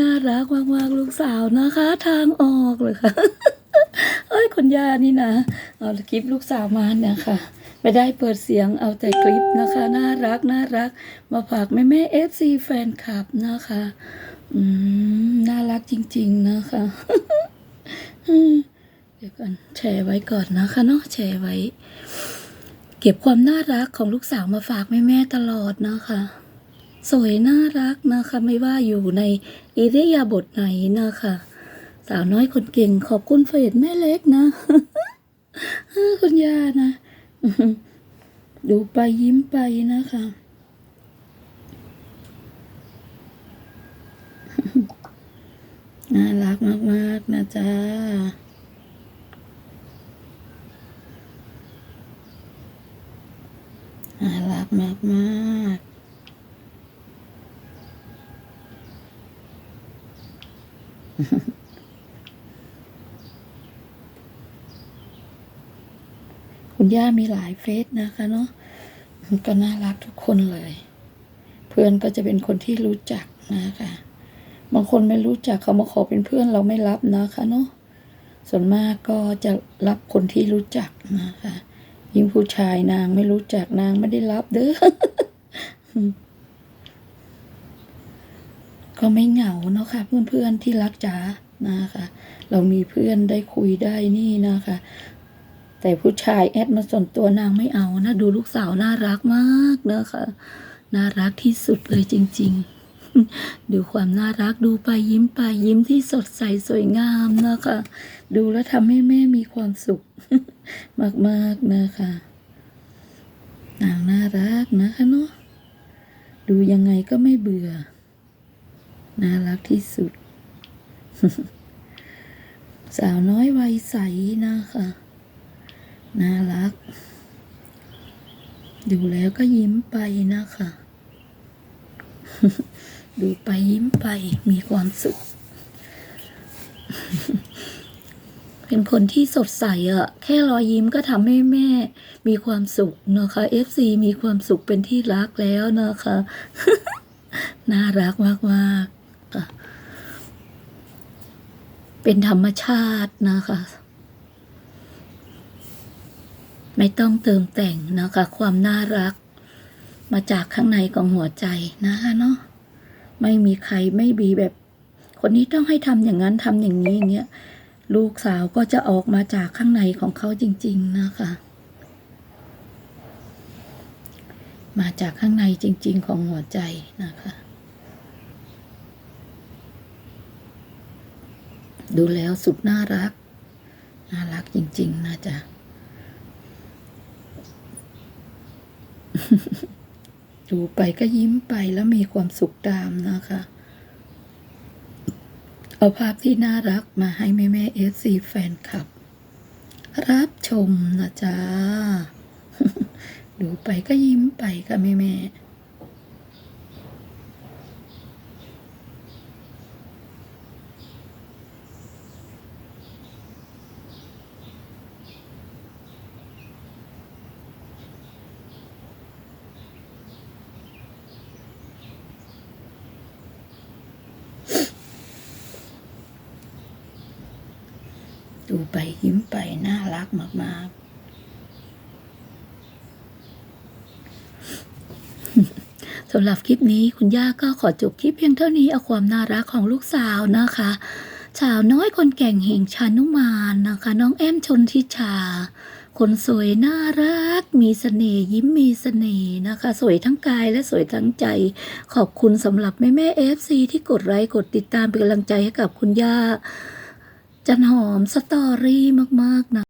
น่ารักมากๆลูกสาวนะคะ ทางออกเลยค่ะเอ้ยคุณย่านี่นะเอาคลิปลูกสาวมาเนี่ยค่ะไม่ได้เปิดเสียงเอาแต่คลิปนะคะ น่ารักน่ารัก มาฝากแม่แม่เอฟซีแฟนคลับนะคะ อืมน่ารักจริง ๆนะคะเดี๋ยวก่อนแชร์ไว้ก่อนนะคะเนาะแชร์ไว้ เก็บความน่ารักของลูกสาวมาฝากแม่แม่ตลอดนะคะ สวยน่ารักนะคะ ไม่ว่าอยู่ในอิริยาบถไหนนะคะ สาวน้อยคนเก่งขอบคุณเฟดแม่เล็กนะคุณย่านะ ดูไปยิ้มไปนะคะน่ารักมาก ๆ นะจ๊ะน่ารักมาก ๆ คุณย่ามีหลายเฟซนะคะเนาะก็น่ารักทุกคนเลย เพื่อนก็จะเป็นคนที่รู้จักนะคะบางคนไม่รู้จักเขามาขอเป็นเพื่อนเราไม่รับนะคะเนาะส่วนมากก็จะรับคนที่รู้จักนะคะยิ่งผู้ชายนางไม่รู้จักนางไม่ได้รับเด้อ ก็ไม่เหงาเนาะค่ะ เพื่อนๆที่รักจ๋านะคะ เรามีเพื่อนได้คุยได้นี่นะคะ แต่ผู้ชายแอดมาส่วนตัวนางไม่เอานะ ดูลูกสาวน่ารักมากนะคะน่ารักที่สุดเลยจริง ๆ ดูความน่ารักดูไปยิ้มไปยิ้มที่สดใสสวยงามนะคะ ดูแล้วทำให้แม่มีความสุข มากๆนะคะนางน่ารักนะคะเนาะดูยังไงก็ไม่เบื่อ น่ารักที่สุด สาวน้อยวัยใสนะคะ น่ารัก ดูแล้วก็ยิ้มไปนะคะ ดูไปยิ้มไปมีความสุข เป็นคนที่สดใสอะแค่รอยยิ้มก็ทำให้แม่ มีความสุขนะคะ FC มีความสุขเป็นที่รักแล้วนะคะ น่ารักมาก ๆ ค่ะ เป็นธรรมชาตินะคะ ไม่ต้องเติมแต่งนะคะ ความน่ารัก มาจากข้างในของหัวใจนะคะเนาะไม่มีใครไม่มีแบบ คนนี้ต้องให้ทำอย่างนั้นทำอย่างนี้อย่างเงี้ยลูกสาวก็จะออกมาจากข้างในของเขาจริง ๆ นะคะ มาจากข้างในจริง ๆ ของหัวใจนะคะ ดูแล้วสุดน่ารัก น่ารักจริง ๆนะจ๊ะดูไปก็ยิ้มไปแล้วมีความสุขตามนะคะ เอาภาพที่น่ารักมาให้แม่แม่เอฟซีแฟนคลับ รับชมนะจ๊ะ ดูไปก็ยิ้มไปค่ะแม่แม่ ดูไปยิ้มไป น่ารักมาก ๆสำหรับคลิปนี้คุณย่าก็ขอจบคลิปเพียงเท่านี้เอาความน่ารักของลูกสาวนะคะสาวน้อยคนแก่งแห่งชานุมานนะคะ น้องแอมชนทิชา คนสวยน่ารัก มีเสน่ห์ยิ้มมีเสน่ห์นะคะ สวยทั้งกายและสวยทั้งใจ ขอบคุณสำหรับแม่แม่เอฟซีที่กดไลค์กดติดตามเป็นกำลังใจให้กับคุณย่า จันหอมสตอรี่มาก ๆ นะ